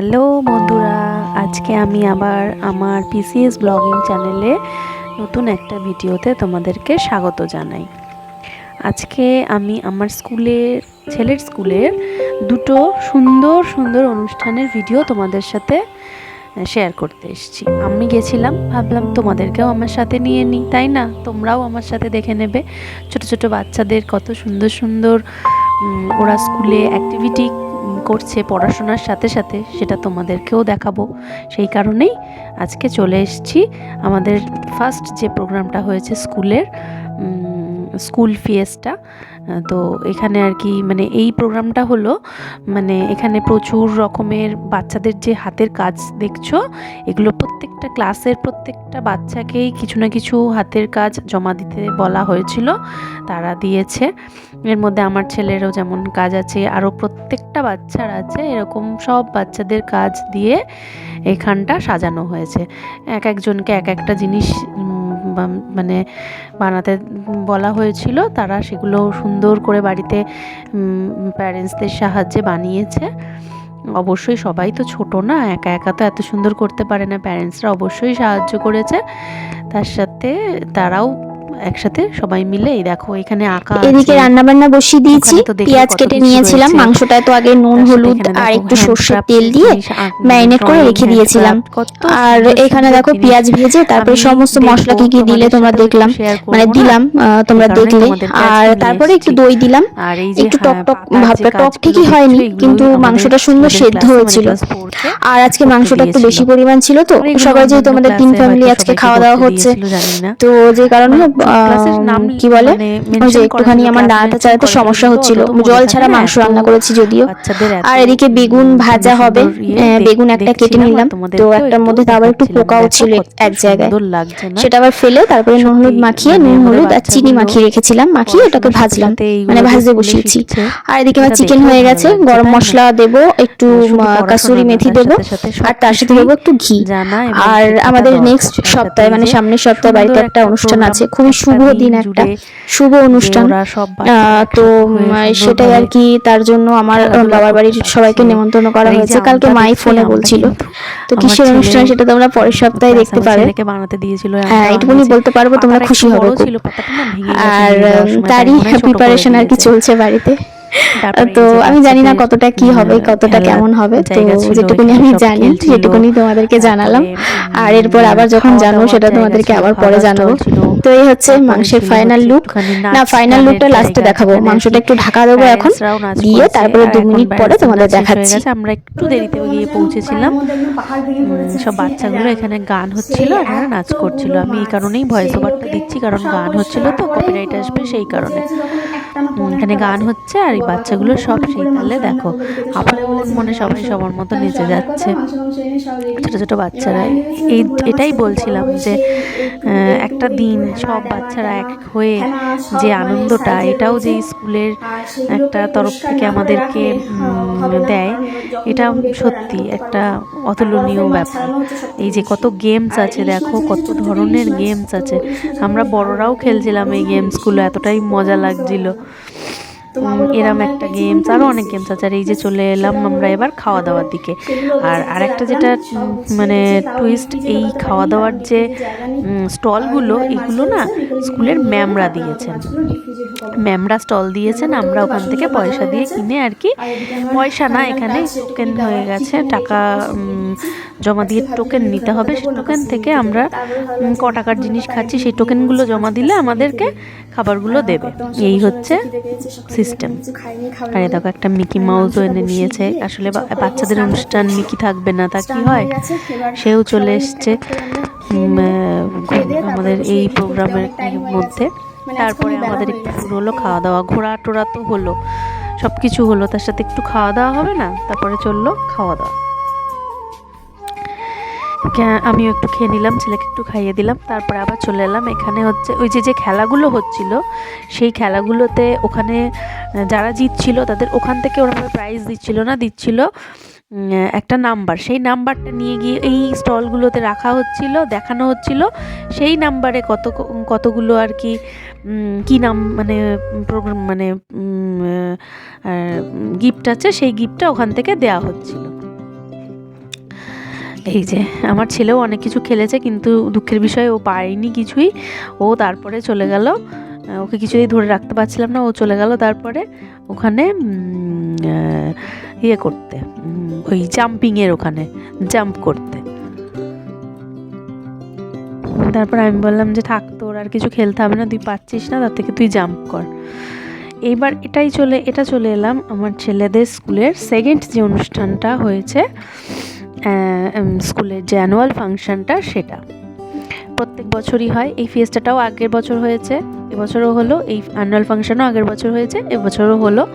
Hello বন্ধুরা, আজকে আমি আবার আমার পিসিএস ব্লগিং চ্যানেলে নতুন একটা ভিডিওতে তোমাদেরকে স্বাগত জানাই। আজকে আমি আমার স্কুলের ছেলের স্কুলের দুটো সুন্দর সুন্দর অনুষ্ঠানের ভিডিও তোমাদের সাথে শেয়ার করতে এসেছি। আমি গেছিলাম, ভাবলাম তোমাদেরকেও আমার সাথে নিয়ে নিই, তাই না? তোমরাও আমার সাথে দেখে নেবে। ছোট ছোট বাচ্চাদের কত সুন্দর সুন্দর ওরা স্কুলে অ্যাক্টিভিটি করছে পড়াশোনার সাথে সাথে সেটা তোমাদেরকেও দেখাবো। সেই কারণেই আজকে চলে এসেছি। আমাদের ফার্স্ট যে প্রোগ্রামটা হয়েছে স্কুলের স্কুল ফিয়েসটা তো এখানে আর কি মানে এই প্রোগ্রামটা হলো মানে এখানে প্রচুর রকমের বাচ্চাদের যে হাতের কাজ দেখছ, এগুলো প্রত্যেকটা ক্লাসের প্রত্যেকটা বাচ্চাকেই কিছু না কিছু হাতের কাজ জমা দিতে বলা হয়েছিল, তারা দিয়েছে। এর মধ্যে আমার ছেলেরও যেমন কাজ আছে, আরও প্রত্যেকটা বাচ্চার আছে, এরকম সব বাচ্চাদের কাজ দিয়ে এখানটা সাজানো হয়েছে। এক একজনকে এক একটা জিনিস মানে বানাতে বলা হয়েছিল, তারা সেগুলো সুন্দর করে বাড়িতে প্যারেন্টসদের সাহায্যে বানিয়েছে। অবশ্যই সবাই তো ছোট না, একা একা তো এত সুন্দর করতে পারে না। প্যারেন্টসরা অবশ্যই সাহায্য করেছে। তার সাথে তারাও একসাথে সবাই মিলে এই দেখো এখানে আঁকা এদিকে রান্না বান্না বসিয়ে দিয়েছি পেঁয়াজ কেটে নিয়েছিলাম। মাংসটায় তো আগে নুন হলুদ আর একটু handcraft সর্ষের তেল দিয়ে ম্যারিনেট করে রেখে দিয়েছিলাম। আর এখানে দেখো পেঁয়াজ ভেজে তারপরে সমস্ত মশলা কি কি দিলে তোমরা দেখলাম। মানে দিলাম তোমরা দেখলে আর তারপরে একটু দই দিলাম। আর এই যে একটু টক হ্যাঁ, টক ভাবটা টক ঠিকই হয়নি কিন্তু মাংসটা সুন্দর সেদ্ধ মানে হয়েছিল। আর আজকে মাংসটা একটু বেশি পরিমাণ ছিল তো মানে সবাই যে অন্যান্য তোমাদের তিন ফ্যামিলি আজকে খাওয়া দাওয়া হচ্ছে না। তো যে কারণে মানে কি বলে? মানে যে একটুখানি আমার class ডাঁটা mention চালাতে সমস্যা হচ্ছিল। মনে জল ছাড়া মাংস রান্না করেছি যদিও। আর এদিকে বেগুন ভাজা হবে। ইয়ে দেখ- বেগুন একটা কেটে নিলাম। তো একটার মধ্যে আবার একটু পোকাও ছিল এক জায়গায়। সেটা আবার ফেলে তারপরে নুন হলুদ মাখিয়ে মানে নুন হলুদ আর চিনি মাখিয়ে রেখেছিলাম। মাখিয়ে এটাকে ভাজলাম। মানে ভাজতে বসিয়েছি। আর এদিকে আমার চিকেন হয়ে গেছে। গরম মশলা দেবো একটু কাসুরি মেথি দেবো। আর তার সাথে দেবো একটু ঘি। আর আমাদের নেক্সট সপ্তাহে মানে সামনের সপ্তাহে বাড়িতে একটা অনুষ্ঠান আছে খুবই একটা শুভ দিন একটা শুভ অনুষ্ঠান। তো সেটাই আর কি তার জন্য আমার বাবার বাড়ির সবাইকে। নেমন্তন্ন করা যে হয়েছে। কালকে মাই ফোনে বলছিল। তো কিসের অনুষ্ঠান সেটা তোমরা পরের সপ্তাহে দেখতে পারো পাবে বানাতে দিয়েছিল হ্যাঁ, এটুকুনি এইটুকুনি বলতে পারব তোমরা খুশি হবে আর তারই মনে প্রিপারেশন আর কি চলছে বাড়িতে। তো আমি জানি না কতটা কি হবে কতটা কেমন হবে। তো যেটুকুনি এখানে আমি জানি। যেটুকুনি তোমাদেরকে জানালাম। আর এরপর আবার যখন জানব সেটা তোমাদেরকে আবার পরে জানাব। তো এই হচ্ছে মাংসের ফাইনাল লুক না ফাইনাল লুকটা লাস্টে দেখাবো মাংসটা একটু ঢাকা দেবো এখন। প্যারেন্টসরাও নাচ দিয়ে তারপরে দু মিনিট পরে তোমাদের দেখাচ্ছি। আমরা একটু দেরিতে গিয়ে পৌঁছেছিলাম। সব বাচ্চাগুলো এখানে গান হচ্ছিল আর নাচ করছিল। আমি এই কারণেই ভয়েস ওভারটা দিচ্ছি কারণ গান হচ্ছিল তো কপিরাইট আসবে সেই কারণে। এখানে গান হচ্ছে আর এই বাচ্চাগুলো সব সেই তালে দেখো আপন মনে সবাই সবার মতো নেচে যাচ্ছে। ছোট ছোট বাচ্চারা। এই এটাই বলছিলাম যে একটা দিন সব বাচ্চারা এক হয়ে যে আনন্দটা এটাও যে স্কুলের একটা তরফ থেকে আমাদেরকে দেয় এটা সত্যি একটা অতুলনীয় ব্যাপার। এই যে কত গেমস আছে দেখো কত ধরনের গেমস আছে। আমরা বড়রাও খেলছিলাম এই গেমসগুলো এতটাই মজা লাগছিল। এরম একটা গেমস আরও অনেক গেমস আছে। আর এই যে চলে এলাম আমরা এবার খাওয়া দাওয়ার দিকে। আর আরেকটা যেটা মানে টুইস্ট এই খাওয়া দাওয়ার যে স্টলগুলো এগুলো না স্কুলের ম্যামরা দিয়েছেন। ম্যামরা স্টল দিয়েছেন আমরা ওখান থেকে পয়সা দিয়ে কিনে আর কি পয়সা না এখানে টোকেন হয়ে গেছে টাকা জমা দিয়ে টোকেন নিতে হবে সেই টোকেন থেকে আমরা ক টাকার জিনিস খাচ্ছি সেই টোকেনগুলো জমা দিলে আমাদেরকে খাবারগুলো দেবে এই হচ্ছে সিস্টেম আর দেখো, একটা মিকি মাউসও এনে নিয়েছে। আসলে বাচ্চাদের অনুষ্ঠান মিকি থাকবে না, তা কি হয়? সেও চলে এসছে। আমাদের এই প্রোগ্রামের মধ্যে। তারপরে আমাদের একটু হলো, খাওয়া দাওয়া। ঘোরা টোরা তো হলো। সব কিছু হলো, তার সাথে একটু খাওয়া দাওয়া হবে না? তারপরে চলল, খাওয়া দাওয়া। আমিও একটু খেয়ে নিলাম, ছেলেকে একটু খাইয়ে দিলাম, তারপর আবার চলে এলাম। এখানে হচ্ছে ওই যে যে খেলাগুলো হচ্ছিল, সেই খেলাগুলোতে ওখানে যারা জিতছিল তাদের ওখান থেকে ওরকম প্রাইজ দিচ্ছিল না, দিচ্ছিল একটা নাম্বার সেই নাম্বারটা নিয়ে গিয়ে এই স্টলগুলোতে রাখা হচ্ছিল, দেখানো হচ্ছিল। সেই নাম্বারে কত, কতগুলো আর কি কি নাম মানে প্রোগ্রাম মানে গিফট আছে, সেই গিফটটা ওখান থেকে দেওয়া হচ্ছিল। এই যে, আমার ছেলেও অনেক কিছু খেলেছে কিন্তু দুঃখের বিষয়ে, ও পারেনি কিছুই। ও তারপরে চলে গেল। ওকে কিছুই ধরে রাখতে পারছিলাম না, ও চলে গেল তারপরে ওখানে ইয়ে করতে ওই জাম্পিংয়ের ওখানে জাম্প করতে। তারপর আমি বললাম যে, থাক তোর আর কিছু খেলতে হবে না, তুই পাচ্ছিস না, তার থেকে তুই জাম্প কর। এইবার এটাই চলে, এটা চলে এলাম আমার ছেলেদের স্কুলের সেকেন্ড যে অনুষ্ঠানটা হয়েছে। স্কুলের যে অ্যানুয়াল ফাংশনটা সেটা। প্রত্যেক বছরই হয়। এই ফিয়েস্টাটাও আগের বছর হয়েছে। এবছরও হলো। এই অ্যানুয়াল ফাংশনও আগের বছর হয়েছে। এবছরও হলো।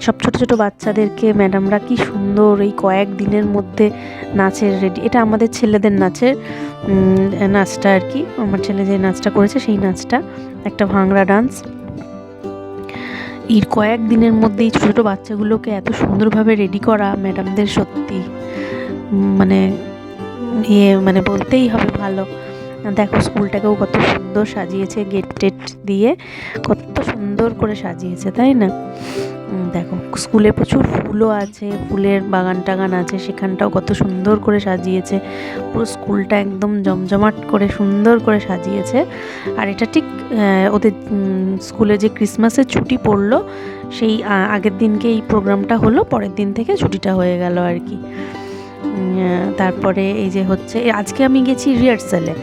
সব ছোট ছোট বাচ্চাদেরকে ম্যাডামরা কি সুন্দর এই কয়েক দিনের মধ্যে নাচের রেডি এটা আমাদের ছেলেদের নাচের নাচটা আর কি। আমার ছেলে যে নাচটা করেছে সেই নাচটা। একটা ভাংড়া ডান্স এই কয়েক দিনের মধ্যে এই ছোটো ছোটো বাচ্চাগুলোকে এত সুন্দরভাবে রেডি করা ম্যাডামদের সত্যি মানে ইয়ে মানে বলতেই হবে ভালো। দেখো স্কুলটাকেও কত সুন্দর সাজিয়েছে গেট টেট দিয়ে কত সুন্দর করে সাজিয়েছে, তাই না? দেখো, স্কুলে প্রচুর ফুলও আছে, ফুলের বাগান টাগান আছে, সেখানটাও কত সুন্দর করে সাজিয়েছে, পুরো স্কুলটা একদম জমজমাট করে সুন্দর করে সাজিয়েছে। আর এটা ঠিক ওদের স্কুলে যে ক্রিসমাসের ছুটি পড়ল, সেই আগের দিনকে এই প্রোগ্রামটা হলো, পরের দিন থেকে ছুটিটা হয়ে গেল আর কি। তারপরে এই যে হচ্ছে আজকে আমি গেছি রিহার্সালে।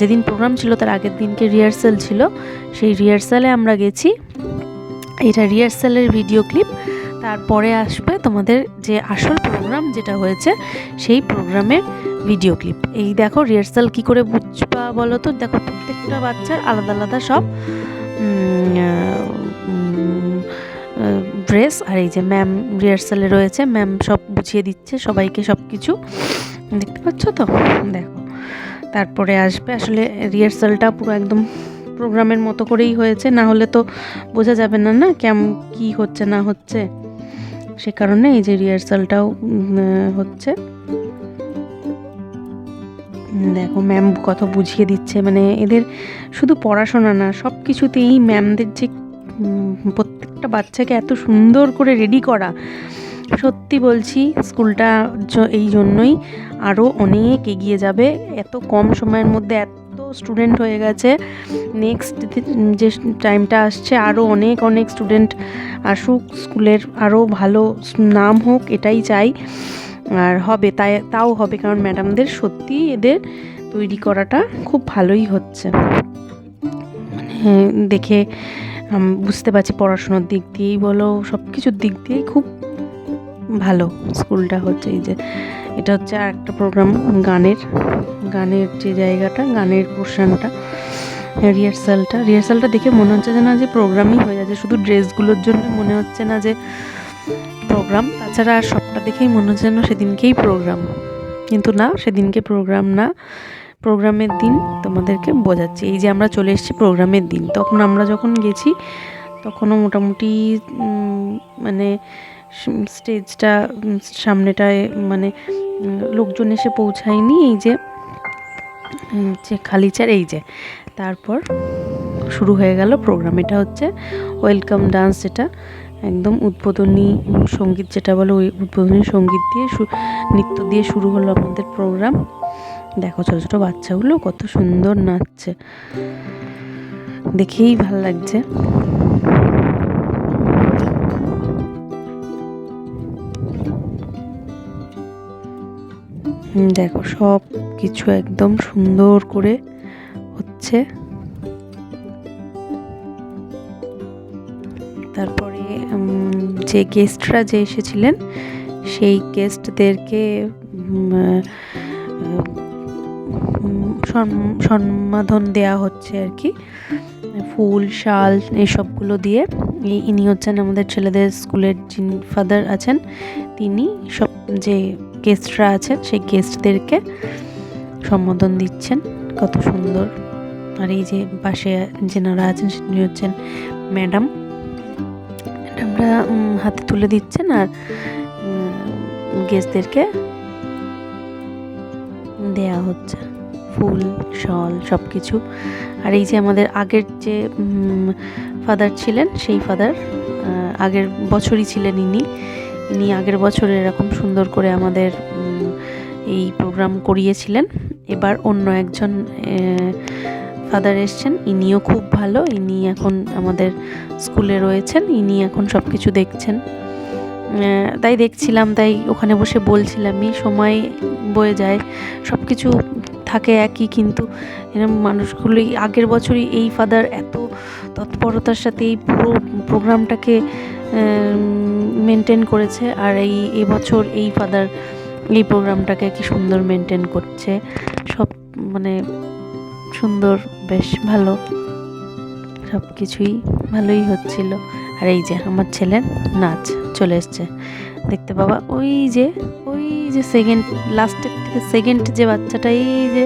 যেদিন প্রোগ্রাম ছিল তার আগের দিনকে রিহার্সাল ছিল। সেই রিহার্সালে আমরা গেছি। এটা রিহার্সালের ভিডিও ক্লিপ তারপরে আসবে তোমাদের যে আসল প্রোগ্রাম যেটা হয়েছে, সেই প্রোগ্রামের ভিডিও ক্লিপ এই দেখো রিহার্সাল কি করে বুঝবা বলো তো? দেখো প্রত্যেকটা বাচ্চার আলাদা আলাদা সব ড্রেস আর এই যে ম্যাম রিহার্সালে রয়েছে ম্যাম সব বুঝিয়ে দিচ্ছে সবাইকে সব কিছু দেখতে পাচ্ছ তো? দেখো। তারপরে আসবে। আসলে রিহার্সালটা পুরো একদম প্রোগ্রামের মতো করেই হয়েছে। না হলে তো বোঝা যাবে না না কেমন কি হচ্ছে, না হচ্ছে। সে কারণে এই যে রিহার্সালটাও হচ্ছে। দেখো ম্যাম কত বুঝিয়ে দিচ্ছে। মানে এদের শুধু পড়াশোনা না সব কিছুতেই ম্যামদের যে প্রত্যেকটা বাচ্চাকে এত সুন্দর করে রেডি করা। সত্যি বলছি, স্কুলটা এই জন্যই আরও অনেক এগিয়ে যাবে। এত কম সময়ের মধ্যে এত স্টুডেন্ট হয়ে গেছে। নেক্সট যে টাইমটা আসছে আরও অনেক অনেক স্টুডেন্ট আসুক, স্কুলের আরও ভালো নাম হোক, এটাই চাই। আর হবে, তাই, তাও হবে, কারণ ম্যাডামদের সত্যি এদের তৈরি করাটা খুব ভালোই হচ্ছে। মানে দেখে বুঝতে পারছি পড়াশোনার দিক দিয়েই বলো সব কিছুর দিক দিয়েই খুব ভালো স্কুলটা হচ্ছে এই যে, এটা হচ্ছে আর একটা প্রোগ্রাম গানের গানের যে জায়গাটা, গানের পোর্শনটা রিহার্সালটা রিহার্সালটা দেখে মনে হচ্ছে যে না যে প্রোগ্রামই হয়ে যাচ্ছে, শুধু ড্রেসগুলোর জন্য মনে হচ্ছে না যে প্রোগ্রাম তাছাড়া আর সবটা দেখেই মনে হচ্ছে যেন সেদিনকেই প্রোগ্রাম কিন্তু না, সেদিনকে প্রোগ্রাম না প্রোগ্রামের দিন তোমাদেরকে বোঝাচ্ছি। এই যে আমরা চলে এসেছি প্রোগ্রামের দিন, তখন আমরা যখন গেছি, তখনও মোটামুটি মানে স্টেজটা সামনেটায় মানে লোকজন এসে পৌঁছায়নি, এই যে যে খালি চেয়ার এই যে। তারপর শুরু হয়ে গেল প্রোগ্রাম এটা হচ্ছে ওয়েলকাম ডান্স যেটা একদম উদ্বোধনী সংগীত যেটা বলো, ওই উদ্বোধনী সংগীত দিয়ে নৃত্য দিয়ে শুরু হলো আমাদের প্রোগ্রাম দেখো ছোটো ছোটো বাচ্চাগুলো কত সুন্দর নাচছে। দেখেই ভালো লাগছে। দেখো, সব কিছু একদম সুন্দর করে হচ্ছে। তারপরে যে গেস্টরা যে এসেছিলেন, সেই গেস্টদেরকে সম্মাধন দেওয়া হচ্ছে আর কি। ফুল, শাল এইসবগুলো দিয়ে ইনি হচ্ছেন আমাদের ছেলেদের স্কুলের যিনি ফাদার আছেন, তিনি সব যে গেস্টরা আছেন, সেই গেস্টদেরকে সম্বোধন দিচ্ছেন। কত সুন্দর। আর এই যে পাশে যেনারা আছেন, তিনি হচ্ছেন ম্যাডাম। ম্যাডামরা হাতে তুলে দিচ্ছেন আর গেস্টদেরকে দেয়া হচ্ছে। ফুল, শল সব কিছু আর এই যে আমাদের আগের যে ফাদার ছিলেন, সেই ফাদার আগের বছরই ছিলেন ইনি। ইনি আগের বছর এরকম সুন্দর করে আমাদের এই প্রোগ্রাম করিয়েছিলেন। এবার অন্য একজন ফাদার এসছেন। ইনিও খুব ভালো। ইনি এখন আমাদের স্কুলে রয়েছেন। ইনি এখন সব কিছু দেখছেন তাই দেখছিলাম, তাই ওখানে বসে বলছিলামই। সময় বয়ে যায়। সব কিছু থাকে একই, কিন্তু এরকম মানুষগুলি আগের বছরই এই ফাদার এত তৎপরতার সাথে এই পুরো প্রোগ্রামটাকে মেনটেন করেছে আর এই এবছর এই ফাদার এই প্রোগ্রামটাকে কি সুন্দর মেনটেন করছে। সব মানে সুন্দর, বেশ ভালো। সব কিছুই ভালোই হচ্ছিল। আর এই যে আমার ছেলের নাচ চলে এসছে। দেখতে পাবা, ওই যে ওই যে সেকেন্ড লাস্টের থেকে সেকেন্ড যে বাচ্চাটা, এই যে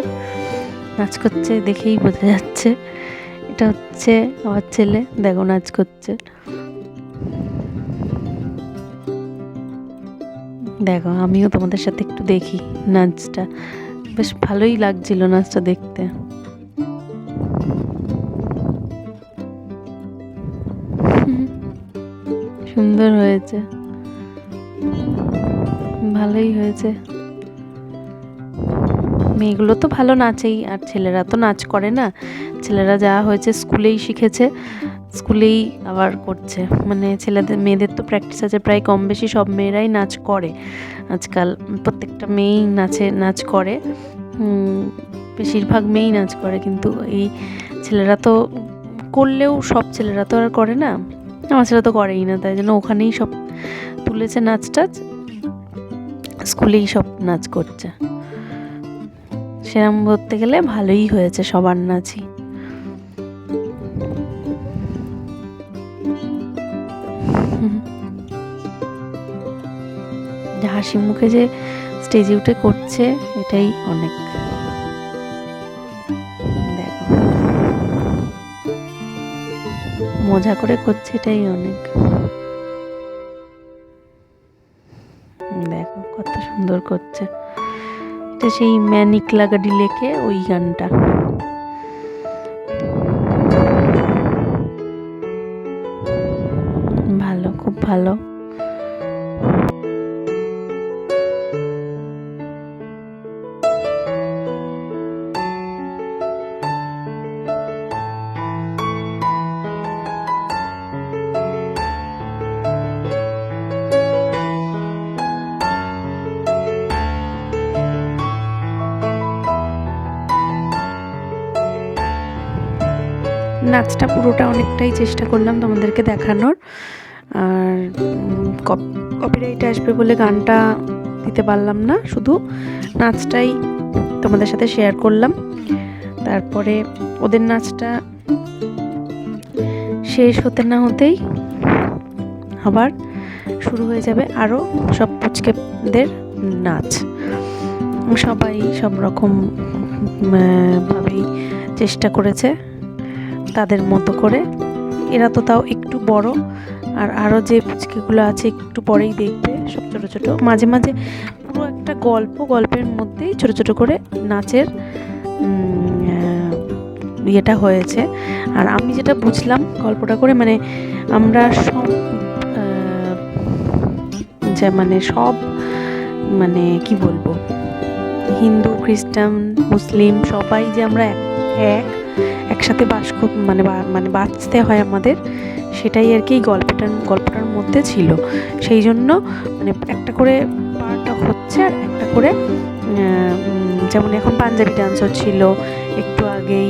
নাচ করছে দেখেই বোঝা যাচ্ছে। এটা হচ্ছে আমার ছেলে, দেখো নাচ করছে। দেখো, আমিও তোমাদের সাথে একটু দেখি নাচটা। বেশ ভালোই লাগছিল নাচটা দেখতে। সুন্দর হয়েছে। ভালোই হয়েছে। মেয়েগুলো তো ভালো নাচেই, আর ছেলেরা তো নাচ করে না। ছেলেরা যা হয়েছে স্কুলেই শিখেছে, স্কুলেই আবার করছে। মানে ছেলেদের, মেয়েদের তো প্র্যাকটিস আছে প্রায় কম বেশি সব মেয়েরাই নাচ করে। আজকাল প্রত্যেকটা মেয়েই নাচে, নাচ করে। বেশিরভাগ মেয়েই নাচ করে, কিন্তু এই ছেলেরা তো করলেও সব ছেলেরা তো আর করে না। আমার ছেলে তো করেই না, তাই জন্য ওখানেই সব তুলেছে নাচ টাচ স্কুলেই সব নাচ করছে। সেরম ধরতে গেলে ভালোই হয়েছে সবার নাচই। হাসি মুখে যে স্টেজে উঠে করছে, এটাই অনেক। মজা করে করছে, এটাই অনেক। সুন্দর করছে। এটা সেই ম্যানিক লাগাডি লেখে ওই গানটা। ভালো খুব ভালো। নাচটা পুরোটা অনেকটাই চেষ্টা করলাম তোমাদেরকে দেখানোর। আর কপিরাইট আসবে বলে গানটা দিতে পারলাম না, শুধু নাচটাই তোমাদের সাথে শেয়ার করলাম। তারপরে ওদের নাচটা শেষ হতে না হতেই আবার শুরু হয়ে যাবে আরও সব পুচকেদের নাচ। সবাই সব রকম ভাবেই চেষ্টা করেছে। তাদের মতো করে। এরা তো তাও একটু বড়, আর আরও যে পুচকিগুলো আছে একটু পরেই দেখবে সব ছোটো ছোটো। মাঝে মাঝে পুরো একটা গল্প, গল্পের মধ্যেই ছোটো ছোটো করে নাচের ইয়েটা হয়েছে। আর আমি যেটা বুঝলাম গল্পটা করে মানে আমরা সব যে মানে সব মানে কি বলব? হিন্দু, খ্রিস্টান, মুসলিম সবাই যে আমরা এক একসাথে বাস মানে মানে বাঁচতে হয় আমাদের, সেটাই আর কি গল্পটার গল্পটার মধ্যে ছিল। সেই জন্য মানে একটা করে পার্ট হচ্ছে আর একটা করে যেমন এখন পাঞ্জাবি ডান্স হচ্ছিল একটু আগেই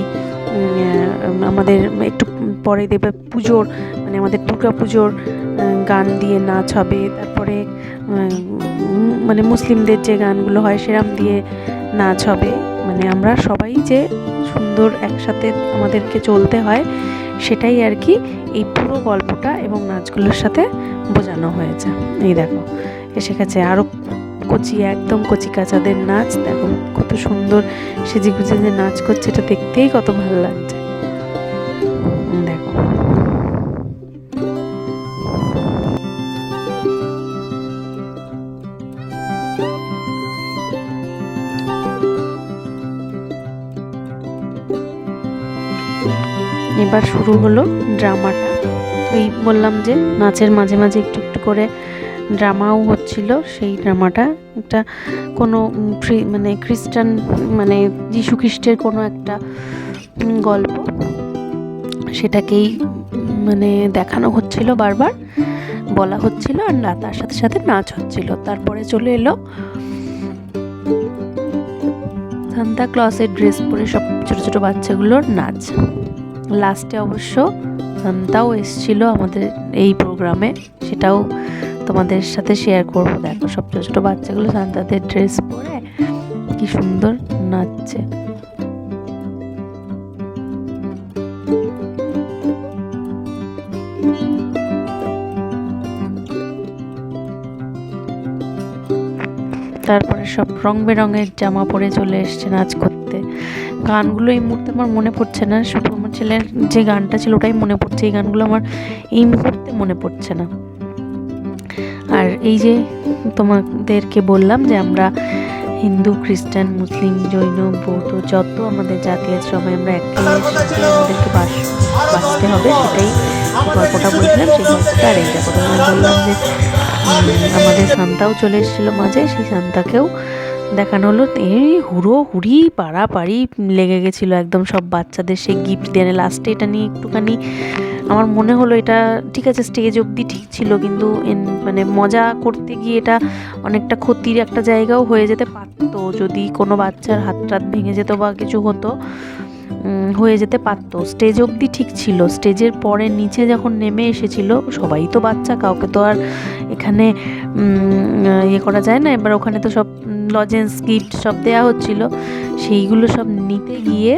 আমাদের একটু পরে দেবে পুজোর মানে আমাদের দুর্গা পুজোর গান দিয়ে নাচ হবে, তারপরে মানে মুসলিমদের যে গানগুলো হয় সেরাম দিয়ে নাচ হবে মানে আমরা সবাই যে সুন্দর একসাথে আমাদেরকে চলতে হয়, সেটাই আর কি এই পুরো গল্পটা এবং নাচগুলোর সাথে বোঝানো হয়েছে। এই দেখো, এসে গেছে আরও কচি, একদম কচি কাচাদের নাচ। দেখো কত সুন্দর সেজে গুজে যে নাচ করছে, এটা দেখতেই কত ভালো লাগছে। এবার শুরু হলো ড্রামাটা। এই বললাম যে নাচের মাঝে মাঝে একটু একটু করে ড্রামাও হচ্ছিল সেই ড্রামাটা। একটা কোনো মানে খ্রিস্টান মানে যীশু খ্রিস্টের কোনো একটা গল্প। সেটাকেই মানে দেখানো হচ্ছিল বারবার, বলা হচ্ছিল আর না, তার সাথে সাথে নাচ হচ্ছিল। তারপরে চলে এলো সান্তা ক্লসের ড্রেস পরে সব ছোট ছোট বাচ্চাগুলোর নাচ। লাস্টে অবশ্য সান্তাও এসছিল আমাদের এই প্রোগ্রামে সেটাও তোমাদের সাথে শেয়ার করব। দেখো সব ছোট ছোট বাচ্চাগুলো সান্তাদের ড্রেস পরে কি সুন্দর নাচছে। তারপরে সব রং বেরঙের জামা পরে চলে এসছে নাচ করতে। গানগুলো এই মুহূর্তে আমার মনে পড়ছে না। শুধু আমার ছেলের যে গানটা ছিল ওটাই মনে পড়ছে। এই গানগুলো আমার এই মুহূর্তে মনে পড়ছে না। আর এই যে তোমাদেরকে বললাম যে আমরা হিন্দু, খ্রিস্টান, মুসলিম, জৈন, বৌদ্ধ যত আমাদের জাতি আছে সবাই আমরা একই আমাদেরকে বাস, বাঁচতে হবে। সেটাই গল্পটা বলছিলাম। সেই গল্পটা আর এই দেখো বললাম যে আমাদের সান্তাও চলে এসেছিল মাঝে। সেই সান্তাকেও দেখানো হলো এই হুড়ো হুড়ি পাড়াপাড়ি লেগে গেছিল একদম সব বাচ্চাদের সেই গিফট দেনে লাস্টে এটা নিয়ে একটুখানি আমার মনে হলো এটা ঠিক আছে স্টেজ অবধি ঠিক ছিল, কিন্তু মানে মজা করতে গিয়ে এটা অনেকটা ক্ষতির একটা জায়গাও হয়ে যেতে পারতো। যদি কোনো বাচ্চার হাত টাত ভেঙে যেত বা কিছু হতো হয়ে যেতে পারতো। স্টেজ অবধি ঠিক ছিল। স্টেজের পরে নিচে যখন নেমে এসেছিল, সবাই তো বাচ্চা, কাউকে তো আর এখানে ইয়ে করা যায় না। এবার ওখানে তো সব লজেন্স গিফট সব দেওয়া হচ্ছিল। সেইগুলো সব নিতে গিয়ে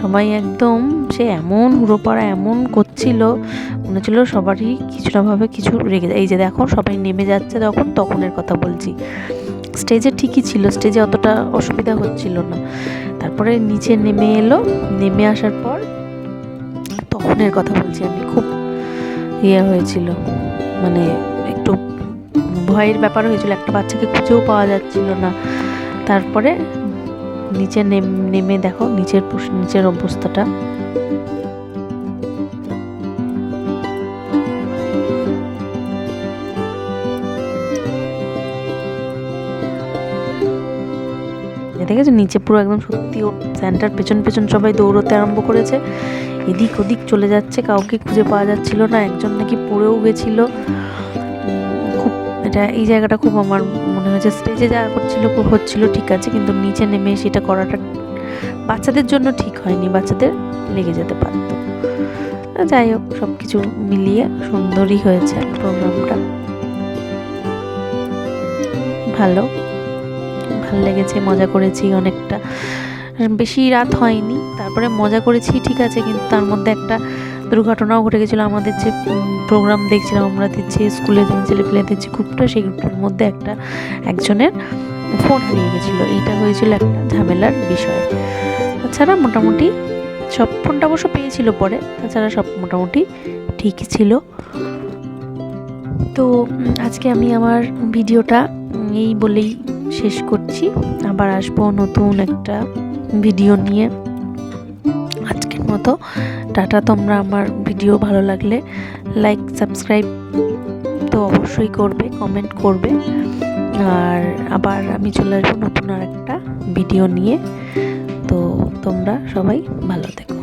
সবাই একদম সে এমন হুড়োপাড়া এমন করছিল, মনে হচ্ছিল সবারই কিছু না ভাবে কিছু রেগে এই যে দেখো, সবাই নেমে যাচ্ছে তখন, তখনের কথা বলছি। স্টেজে ঠিকই ছিল, স্টেজে অতটা অসুবিধা হচ্ছিল না। তারপরে নিচে নেমে এলো, নেমে আসার পর তখনের কথা বলছি আমি, খুব ইয়ে হয়েছিল। মানে একটু ভয়ের ব্যাপার হয়েছিল, একটা বাচ্চাকে খুঁজেও পাওয়া যাচ্ছিল না। তারপরে নিচে নেম- দেখো, নিচের নিচের অবস্থাটা। দেখেছ, নিচে পুরো একদম সত্যি ওর স্যান্টার পেছন পেছন সবাই দৌড়তে আরম্ভ করেছে। এদিক ওদিক চলে যাচ্ছে, কাউকে খুঁজে পাওয়া যাচ্ছিল না, একজন নাকি পড়েও গেছিল। এটা, এই জায়গাটা খুব আমার মনে হয়েছে স্টেজে যা করছিল, হচ্ছিল ঠিক আছে, কিন্তু নিচে নেমে সেটা করাটা বাচ্চাদের জন্য ঠিক হয়নি, বাচ্চাদের লেগে যেতে পারতো। যাই হোক সব কিছু মিলিয়ে সুন্দরই হয়েছে প্রোগ্রামটা ভালো ভালো লেগেছে, মজা করেছি অনেকটা। বেশি রাত হয়নি, তারপরে মজা করেছি, ঠিক আছে, কিন্তু তার মধ্যে একটা দুর্ঘটনাও ঘটে গেছিল, আমাদের যে প্রোগ্রাম দেখছিলাম, আমরা যে স্কুলে যে ছেলেপেলেদের যে গ্রুপটা সেই গ্রুপটার মধ্যে একটা একজনের ফোন হারিয়ে গেছিল। এইটা হয়েছিল একটা ঝামেলার বিষয়। তাছাড়া মোটামুটি সব ফোনটা অবশ্য পেয়েছিল পরে, তাছাড়া সব মোটামুটি ঠিকই ছিল। তো আজকে আমি আমার ভিডিওটা এই বলেই শেষ করছি। আবার আসব নতুন একটা ভিডিও নিয়ে। মতো। টাটা, তোমরা আমার ভিডিও ভালো লাগলে লাইক, সাবস্ক্রাইব তো অবশ্যই করবে, কমেন্ট করবে। আর আবার আমি চলে আসব নতুন আর একটা ভিডিও নিয়ে। তো তোমরা সবাই ভালো থেকো।